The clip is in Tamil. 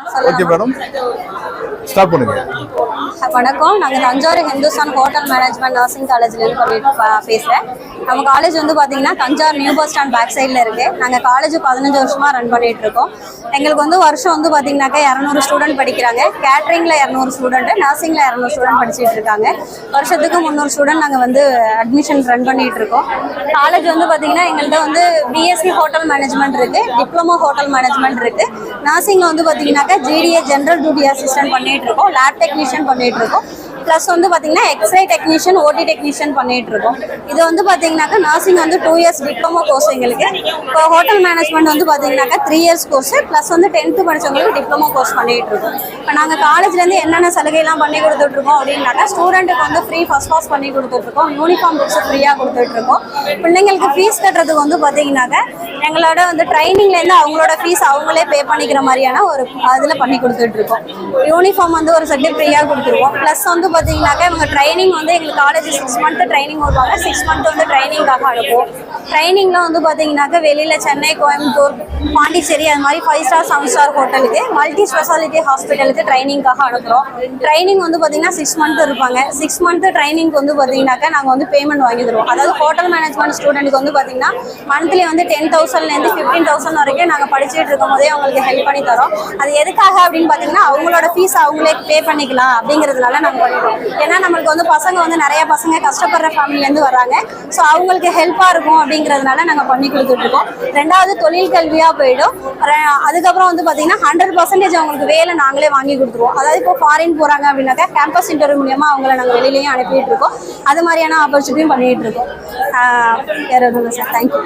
Okay madam. ஸ்டார்ட் பண்ணுங்க. வணக்கம். நாங்கள் Thanjavur Hindustan hotel management nursing காலேஜ்லேருந்து பண்ணிட்டு பா- பேசுறேன். நம்ம காலேஜ் வந்து பார்த்தீங்கன்னா Thanjavur new bus stand back சைடில் இருக்கு. நாங்கள் காலேஜ் பதினஞ்சு வருஷமா ரன் பண்ணிட்டு இருக்கோம். எங்களுக்கு வந்து வருஷம் வந்து பார்த்தீங்கன்னாக்கா இரநூறு ஸ்டூடெண்ட் படிக்கிறாங்க. கேட்ரிங்ல இரநூறு ஸ்டூடெண்ட் நர்சிங்ல இரநூறு ஸ்டூடெண்ட் படிச்சுட்டு இருக்காங்க. வருஷத்துக்கு முந்நூறு ஸ்டூடெண்ட் நாங்கள் வந்து அட்மிஷன் ரன் பண்ணிட்டு இருக்கோம். காலேஜ் வந்து பார்த்தீங்கன்னா எங்கள்கிட்ட வந்து பிஎஸ்சி ஹோட்டல் மேனேஜ்மெண்ட் இருக்கு டிப்ளமோ ஹோட்டல் மேனேஜ்மெண்ட் இருக்கு. நர்சிங்ல வந்து பார்த்தீங்கன்னாக்கா ஜிடிஏ ஜென்ரல் டியூட்டி அசிஸ்டன்ட் பண்ணிட்டு இருக்கோம் லேப் டெக்னீஷியன் பண்ணிட்டு இருக்கோம். ப்ளஸ் வந்து பார்த்தீங்கன்னா எக்ஸ்ரே டெக்னீஷியன் ஓடி டெக்னீஷியன் பண்ணிட்டு இருக்கோம் இது வந்து பார்த்தீங்கன்னாக்கா நர்சிங் வந்து டூ இயர்ஸ் டிப்ளமோ கோர்ஸ் எங்களுக்கு. இப்போ ஹோட்டல் மேனேஜ்மெண்ட் வந்து பார்த்தீங்கன்னாக்கா த்ரீ இயர்ஸ் கோர்ஸ் ப்ளஸ் வந்து டென்த்து படித்தவங்களுக்கு டிப்ளமோ கோர்ஸ் பண்ணிட்டு இருக்கோம் இப்போ நாங்கள் காலேஜ்லேருந்து என்னென்ன சலுகைலாம் பண்ணி கொடுத்துட்ருக்கோம் அப்படின்னாக்கா ஸ்டூடெண்ட்டுக்கு வந்து ஃப்ரீ ஃபஸ்ட் பாஸ் பண்ணி கொடுத்துட்ருக்கோம் யூனிஃபார்ம் புக்ஸ் ஃப்ரீயாக கொடுத்துட்ருக்கோம் பிள்ளைங்களுக்கு ஃபீஸ் கட்டுறதுக்கு வந்து பார்த்தீங்கன்னாக்கா எங்களோட வந்து ட்ரைனிங்லேருந்து அவங்களோட ஃபீஸ் அவங்களே பே பண்ணிக்கிற மாதிரியான ஒரு அதில் பண்ணி கொடுத்துட்ருக்கோம் யூனிஃபார்ம் வந்து ஒரு செட்டு ஃப்ரீயாக கொடுத்துருவோம் ப்ளஸ் வந்து பார்த்தீங்கன்னாக்கா இவங்க ட்ரைனிங் வந்து எங்களுக்கு காலேஜ் சிக்ஸ் மந்த்து ட்ரைனிங் வருவாங்க. சிக்ஸ் மந்த் வந்து ட்ரைனிங்காக அனுப்புவோம். ட்ரைனிங்லாம் வந்து பார்த்தீங்கன்னாக்கா வெளியில் சென்னை கோயம்புத்தூர் பாண்டிச்சேரி அது மாதிரி ஃபைவ் ஸ்டார் செவன் ஸ்டார் ஹோட்டலுக்கு மல்டி ஸ்பெஷாலிட்டி ஹாஸ்பிட்டலுக்கு ட்ரைனிங்காக அனுப்புகிறோம் ட்ரைனிங் வந்து பார்த்தீங்கன்னா சிக்ஸ் மந்த் இருப்பாங்க. சிக்ஸ் மந்த் ட்ரைனிங்க்கு வந்து பார்த்தீங்கன்னாக்கா நாங்கள் வந்து பேமெண்ட் வாங்கி தருவோம் அதாவது ஹோட்டல் மேனேஜ்மெண்ட் ஸ்டூடெண்ட்டுக்கு வந்து பார்த்தீங்கன்னா மந்த்லி வந்து டென் தௌசண்ட்லேருந்து ஃபிஃப்டீன் தௌசண்ட் வரைக்கும் நாங்கள் படிச்சுட்டு இருக்கும் போதே அவங்களுக்கு ஹெல்ப் பண்ணி தரோம். அது எதுக்காக அப்படின்னு பார்த்தீங்கன்னா அவங்களோட ஃபீஸ் அவங்களே பே பண்ணிக்கலாம் அப்படிங்கிறதுனால நாங்கள் பண்ணிடுவோம் ஏன்னா நம்மளுக்கு வந்து பசங்க வந்து நிறைய பசங்க கஷ்டப்படுற ஃபேமிலிலேருந்து வராங்க ஸோ அவங்களுக்கு ஹெல்ப்பாக இருக்கும் அப்படிங்கிறதுனால நாங்கள் பண்ணி கொடுத்துட்ருக்கோம் ரெண்டாவது தொழில் கல்வியாக போயிடும். அதுக்கப்புறம் வந்து பார்த்தீங்கன்னா ஹண்ட்ரட் பர்சன்டேஜ் அவங்களுக்கு வேலை நாங்களே வாங்கி கொடுத்துருவோம். அதாவது இப்போ ஃபாரின் போகிறாங்க அப்படின்னாக்கா கேம்பஸ் இன்டர்வியூ மூலியமாக அவங்கள நாங்கள் வெளியிலையும் அனுப்பிட்டு இருக்கோம். அது மாதிரியான ஆப்பர்ச்சுனிட்டியும் பண்ணிகிட்டு இருக்கோம். வேறு எதுவும் இல்லை சார் தேங்க்யூ